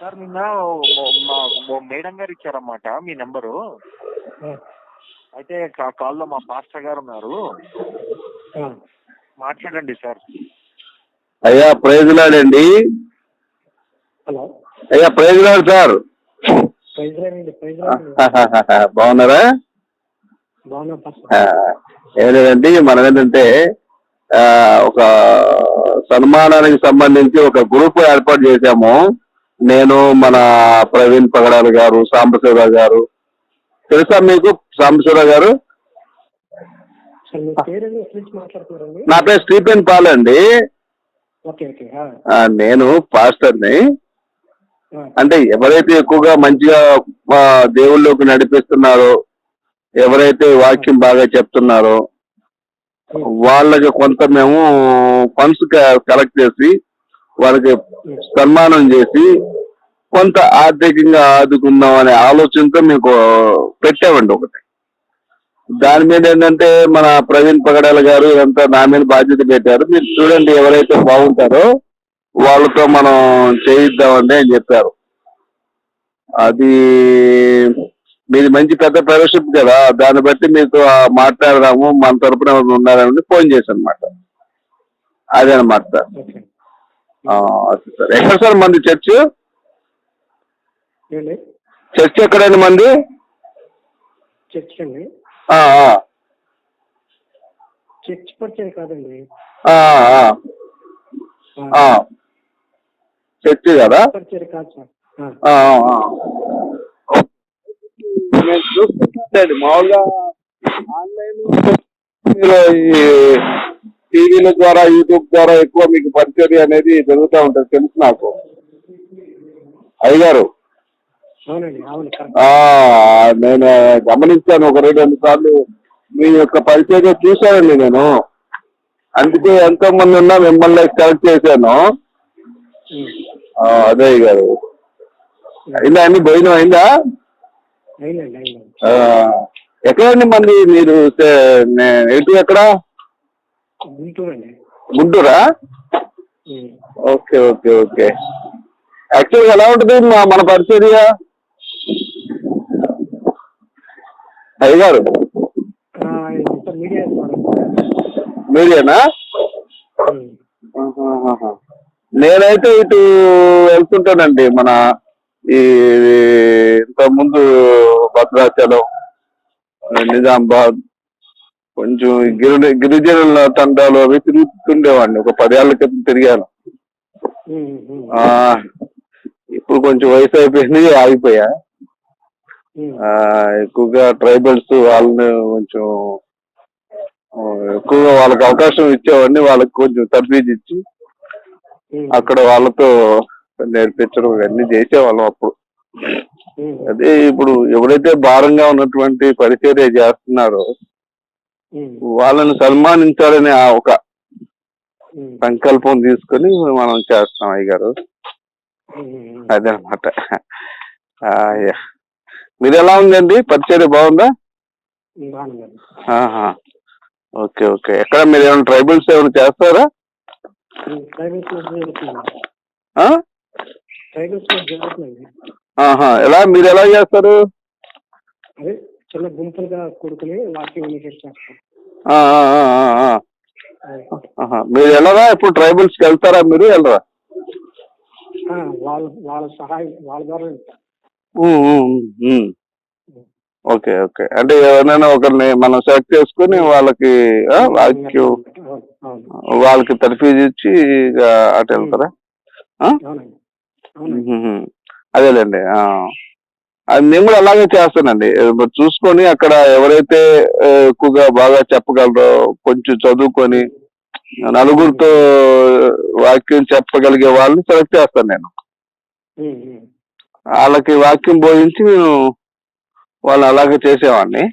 Sir నిన్న మా madam గారు ఇచ్చారన్నమాట మీ నెంబరు. అయితే కాల్లో మా పాస్టర్ గారు ఉన్నారు. మాట్లాడండి సార్. అయ్యా ప్రైజ్లాడండి హలో. అయ్యా ప్రైజ్లాడు సార్. బాగున్నారా? ఏం లేదండి మనం ఏంటంటే ఆ, ఒక సన్మానానికి సంబంధించి ఒక గ్రూప్ ఏర్పాటు చేశాము. నేను మన ప్రవీణ్ పగడాల గారు సాంబశివరావు గారు. తెలుసా మీకు సాంబశివరావు గారు? నా పేరు స్టీఫెన్ పాల్ అండి. నేను పాస్టర్ని. అంటే ఎవరైతే ఎక్కువగా మంచిగా ఆ, దేవుళ్ళలోకి నడిపిస్తున్నారో ఎవరైతే వాక్యం బాగా చెప్తున్నారో వాళ్ళకి కొంత మేము ఫండ్స్ కలెక్ట్ చేసి వాళ్ళకి సన్మానం చేసి కొంత ఆర్థికంగా ఆదుకుందాం అనే ఆలోచనతో మీకు పెట్టామండి ఒకటి. దాని మీద ఏంటంటే మన ప్రవీణ్ పగడాల గారు ఇదంతా నా మీద బాధ్యత పెట్టారు. మీరు చూడండి ఎవరైతే బాగుంటారో వాళ్ళతో మనం చేయిద్దామండి అని చెప్పారు. అది మీది మంచి పెద్ద ఫెలోషిప్ కదా దాన్ని బట్టి మీతో మాట్లాడదాము మన తరపున ఎవరు ఉన్నారని ఫోన్ చేశాను అనమాట అదే అనమాట సార్. ఎక్కడ సార్ మంది? చర్చ్? ఏంటి? చర్చ్ ఎక్కడండి మంది? చర్చ్ అండి ఆ, ఆ, చర్చ్ పరిచయం కాదండి. ఆ, ఆ, ఆ, ఆ. చర్చ్ కదా? పరిచయం కాదు సార్. ఆ, ఆ, ఆ, ఆ. నేను చూస్తున్నానండి మామూలుగా ఆన్లైన్ మీరు ఈ టీవీల ద్వారా యూట్యూబ్ ద్వారా ఎక్కువ మీకు పరిచయం అనేది జరుగుతూ ఉంటుంది. తెలుసు నాకు. ఆ నేను గమనించాను ఒక రెండు రెండు సార్లు. మీ యొక్క పరిచయం చూశానండి నేను. అందుకే ఎంతో మంది ఉన్నా మిమ్మల్ని సెలెక్ట్ చేశాను. అదే గారు అయిందా అండి భోజనం? అయిందా? ఎక్కడండి మంది మీరు? ఎటు ఎక్కడ? గుంటూరు అండి గుంటూరా? Um, okay okay okay. యాక్చువల్గా ఎలా ఉంటుంది మా- మన పరిచర్య అయ్యగారు మీడియానా. నేనైతే ఇటు వెళ్తుంటానండి మన ఈ ఇంత ముందు భద్రాచలం నిజామాబాద్ కొంచెం గిరి గిరిజనుల తండాలు అవి తిరుగుతుండేవాడిని. ఒక పదేళ్ళ క్రితం తిరిగాను. ఇప్పుడు కొంచెం వయసు అయిపోయింది ఆగిపోయా. ఎక్కువగా ట్రైబల్స్ వాళ్ళని కొంచెం ఎక్కువగా వాళ్ళకి అవకాశం ఇచ్చేవాడిని. వాళ్ళకి కొంచెం తర్ఫీజ్ ఇచ్చి అక్కడ వాళ్ళతో నేర్పించడం ఇవన్నీ చేసేవాళ్ళం అప్పుడు. అదే ఇప్పుడు ఎవరైతే భారంగా ఉన్నటువంటి పరిచర్య చేస్తున్నారో వాళ్ళని సన్మానించాలనే ఆ ఒక సంకల్పం తీసుకొని మనం చేస్తాం అయ్యగారు. అదనమాట. యా. మీరు ఎలా ఉందండి? పరిచర్య బాగుందా. Okay okay. ఎక్కడ మీరు ఏమైనా ట్రైబల్స్ ఏమైనా చేస్తారా? ఎలా మీరు ఎలా చేస్తారు? చిన్న గుంపులుగా కూడుకుని వాక్యం ఇనిషియేట్ చేస్తాం ఆ, ఆ, ఆ, ఆ, ఆ. ఆహా. మీరు వెళ్ళరా? ఇప్పుడు ట్రైబల్స్కి వెళ్తారా మీరు? వెళ్ళరా? వాళ్ళ వాళ్ళ సహాయం వాళ్ళ ద్వారా. Okay okay. అంటే ఎవరైనా ఒకరిని మనం సెలెక్ట్ చేసుకుని వాళ్ళకి వాక్యం వాళ్ళకి తర్ఫీజ్ ఇచ్చి ఇక అటు వెళ్తారా. అదేలేండి. నేను కూడా అలాగే చేస్తానండి. చూసుకొని అక్కడ ఎవరైతే ఎక్కువగా బాగా చెప్పగలరో కొంచెం చదువుకొని నలుగురితో వాక్యం చెప్పగలిగే వాళ్ళని సెలెక్ట్ చేస్తాను నేను. వాళ్ళకి వాక్యం బోధించి నేను వాళ్ళు అలాగే చేసేవాడిని.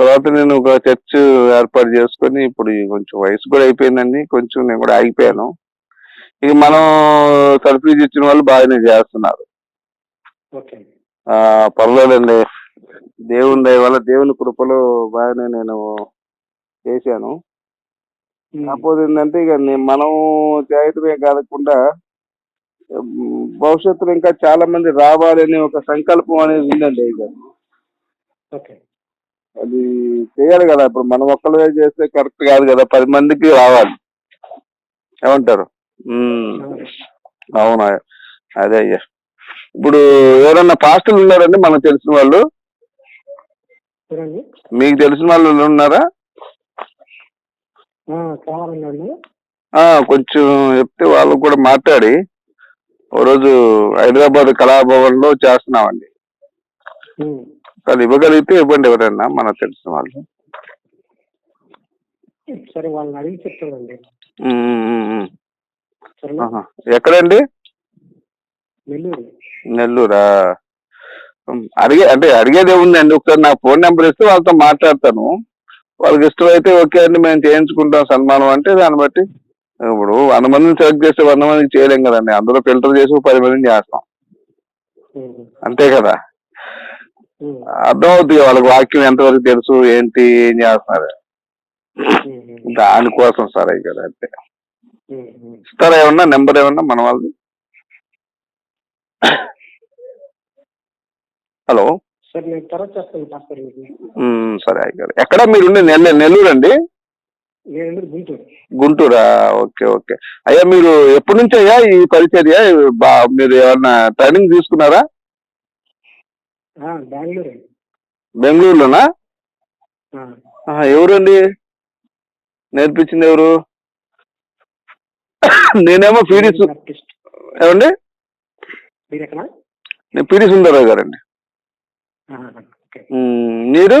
తర్వాత నేను ఒక చర్చ్ ఏర్పాటు చేసుకొని ఇప్పుడు కొంచెం వయసు కూడా అయిపోయిందండి. కొంచెం నేను కూడా ఆగిపోయాను. ఇక మనం సర్ఫీజ్ ఇచ్చిన వాళ్ళు బాగానే చేస్తున్నారు. పర్వాలేదండి దేవుని దయ వల్ల దేవుని కృపలో బాగానే నేను చేశాను. కాకపోతే ఏంటంటే ఇక మనం చేయటమే కాకుండా భవిష్యత్తులో ఇంకా చాలా మంది రావాలనే ఒక సంకల్పం అనేది ఉందండి ఇక. అది చేయాలి కదా. ఇప్పుడు మనం ఒక్కళ్ళే చేస్తే కరెక్ట్ కాదు కదా. పది మందికి రావాలి. ఏమంటారు? అవునా. అదే అయ్యా. ఇప్పుడు ఎవరన్నా పాస్టర్లు ఉన్నారండి మనకు తెలిసిన వాళ్ళు? మీకు తెలిసిన వాళ్ళు ఉన్నారా? కొంచెం చెప్తే వాళ్ళు కూడా మాట్లాడి ఓ రోజు హైదరాబాద్ కళాభవన్లో చేస్తున్నామండి అది ఇవ్వగలిగితే ఇవ్వండి ఎవరైనా మనకు తెలిసిన వాళ్ళు. సరే వాళ్ళని అడిగి. ఎక్కడండి? నెల్లూరు. నెల్లూరా? అడిగే అంటే అడిగేది ఏముందండి? ఒకసారి నా ఫోన్ నెంబర్ ఇస్తే వాళ్ళతో మాట్లాడతాను. వాళ్ళకి ఇష్టమైతే ఓకే అండి మేము చేయించుకుంటాం సన్మానం అంటే దాన్ని బట్టి. ఇప్పుడు వంద మందిని సెలెక్ట్ చేస్తే వంద మందికి చేయలేం కదండి. అందులో ఫిల్టర్ చేసి పది మందిని చేస్తాం. అంతే కదా? అర్థమవుతుంది వాళ్ళకి వాక్యం ఎంతవరకు తెలుసు ఏంటి ఏం చేస్తున్నారు? దానికోసం సార్ అయ్యి కదా ఉమ్. ఇస్తారా ఏమన్నా? నెంబర్ ఏమన్నా మన వాళ్ళది? హలో. సరే నేను తర్వాత చేస్తాను పాస్టర్ సరే అయ్య గారు ఎక్కడ మీరు ఉండే నెల్లూరు అండి? నేను గుంటూరు. గుంటూరా? Okay okay. అయ్యా మీరు ఎప్పటి నుంచి అయ్యా ఈ పరిచర్య? బా మీరు ఏమన్నా ట్రైనింగ్ తీసుకున్నారా? బెంగళూరు. బెంగళూరులోనా? ఎవరండి? నేర్పించింది ఎవరు? నేనేమో పీడి సు- బాప్టిస్ట్. ఏమండి మీరు ఎక్కడ? నేను పీడి సుందరరావు గారండి. మీరు?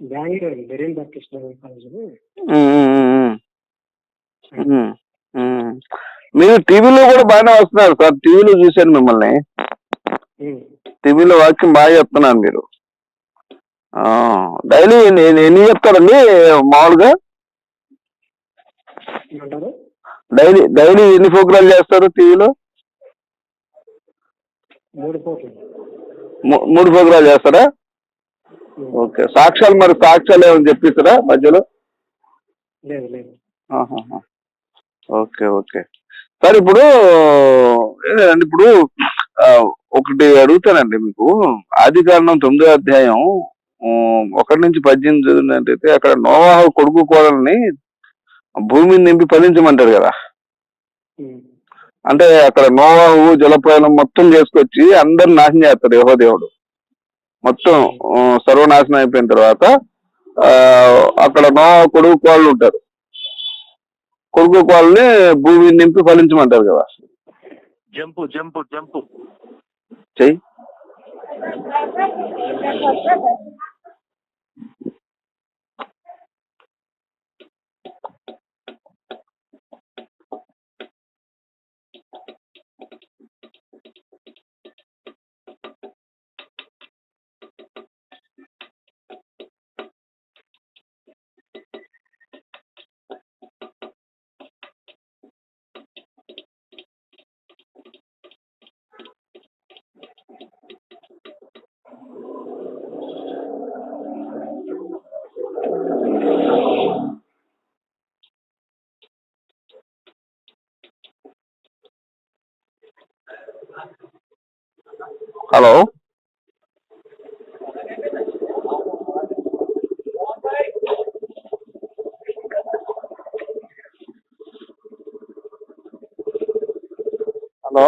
Bengaluru Berean Baptist college. మీరు టీవీలో కూడా బాగానే వస్తున్నారు సార్. టీవీలో చూశాను మిమ్మల్ని. టీవీలో వాక్యం బాగా చెప్తున్నారు మీరు. డైలీ ఎన్ని ఎన్ని చెప్తారండి మామూలుగా? డైలీ డైలీ ఎన్ని ప్రోగ్రాలు చేస్తారు టీవీలో? మూడు కోట్లు మూ- మూడు ప్రోగ్రాలు చేస్తారా? ఓకే. సాక్ష్యాలు మరి సాక్ష్యాలు ఏమైనా చెప్పిస్తారా మధ్యలో. Okay okay. సార్ ఇప్పుడు ఏంటంటే ఇప్పుడు ఒకటి అడుగుతానండి మీకు. ఆది కారణం తొమ్మిదో అధ్యాయం ఒకటి నుంచి పద్దెనిమిది చదివినట్టయితే అక్కడ నోవాహు కొడుకు కోడల్ని భూమిని నింపి ఫలించమంటారు కదా. అంటే అక్కడ నోవాహు జలప్రయాణం మొత్తం చేసుకొచ్చి అందరు నాశనం చేస్తాడు యహో దేవుడు. మొత్తం సర్వనాశనం అయిపోయిన తర్వాత ఆ, అక్కడ నోవాహు కొడుకు కోళ్ళు ఉంటారు. కొడుకు కోళ్ళని భూమిని నింపి ఫలించమంటారు కదా. Jump jump jump. చెయ్యి. Hello hello